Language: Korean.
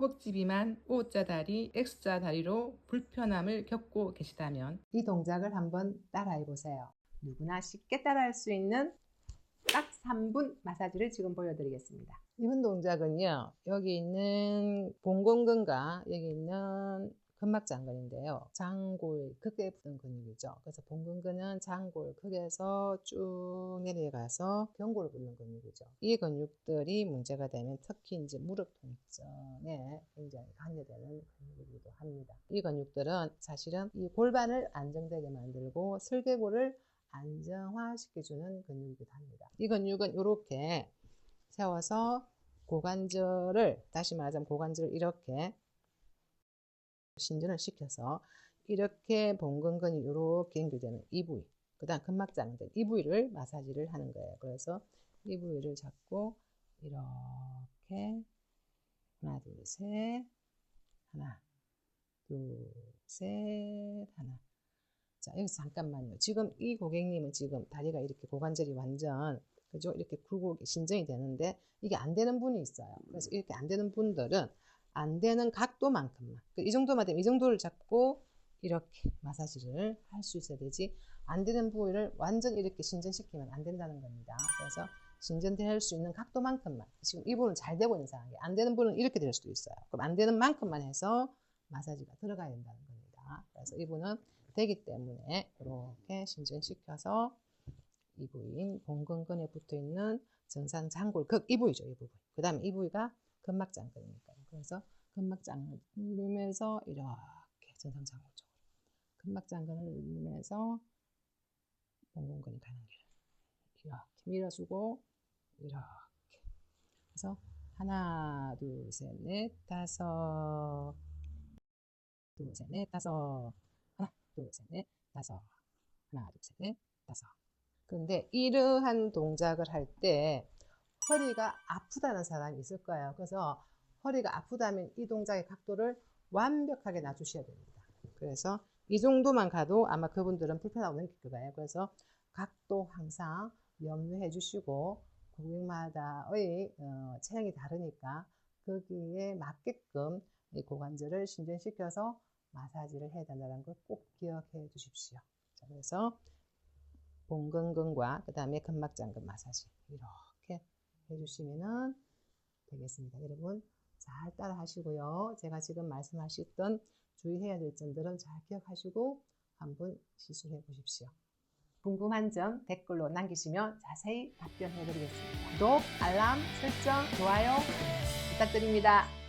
허벅지 비만, O자 다리, X자 다리로 불편함을 겪고 계시다면 이 동작을 한번 따라해 보세요. 누구나 쉽게 따라할 수 있는 딱 3분 마사지를 지금 보여드리겠습니다. 이분 동작은요, 여기 있는 봉건근과 여기 있는 근막장근인데요. 장골 크게 붙은 근육이죠. 그래서 봉근근은 장골 크게서 쭉 내려가서 경골을 붙는 근육이죠. 이 근육들이 문제가 되면 특히 이제 무릎 통증에 굉장히 관여되는 근육이기도 합니다. 이 근육들은 사실은 이 골반을 안정되게 만들고 슬개골을 안정화시켜주는 근육이기도 합니다. 이 근육은 이렇게 세워서 고관절을 다시 말하자면 고관절을 이렇게 신전을 시켜서 이렇게 봉근근이 이렇게 연결되는 이 부위 그 다음 근막장들 이 부위를 마사지를 하는 거예요. 그래서 이 부위를 잡고 이렇게 하나 둘 셋 하나 둘 셋 하나. 자 여기서 잠깐만요. 지금 이 고객님은 지금 다리가 이렇게 고관절이 완전 그죠? 이렇게 굴고 신전이 되는데 이게 안 되는 분이 있어요. 그래서 이렇게 안 되는 분들은 안 되는 각도만큼만. 그이 정도만 되면 이 정도를 잡고 이렇게 마사지를 할 수 있어야 되지. 안 되는 부위를 완전 이렇게 신전시키면 안 된다는 겁니다. 그래서 신전될 수 있는 각도만큼만. 지금 이 부분은 잘 되고 있는 상황이 안 되는 부분은 이렇게 될 수도 있어요. 그럼 안 되는 만큼만 해서 마사지가 들어가야 된다는 겁니다. 그래서 이분은 되기 때문에 이렇게 신전시켜서 이 부위인 봉근근에 붙어 있는 정상 장골 극이 부위죠 이 부분. 그 다음에 이 부위가 근막장근이니까요. 그래서 근막장을 누르면서 이렇게 정상 장골 쪽으로. 근막장근을 누르면서 봉근근이 가는 길. 이렇게 밀어주고 이렇게. 그래서 하나 둘 셋 넷 다섯. 둘 셋 넷 다섯. 하나 둘 셋 넷 다섯. 하나 둘 셋 넷 다섯. 근데 이러한 동작을 할때 허리가 아프다는 사람이 있을 거예요. 그래서 허리가 아프다면 이 동작의 각도를 완벽하게 놔주셔야 됩니다. 그래서 이 정도만 가도 아마 그분들은 불편함 없는 거예요. 그래서 각도 항상 염려해 주시고 고객마다의 어, 체형이 다르니까 거기에 맞게끔 이 고관절을 신전시켜서 마사지를 해야 된다는 걸 꼭 기억해 주십시오. 자, 그래서 봉근근과 그 다음에 근막장근 마사지 이렇게 해주시면 되겠습니다. 여러분 잘 따라 하시고요. 제가 지금 말씀하셨던 주의해야 될 점들은 잘 기억하시고 한번 시술해 보십시오. 궁금한 점 댓글로 남기시면 자세히 답변해 드리겠습니다. 구독, 알람, 설정, 좋아요 부탁드립니다.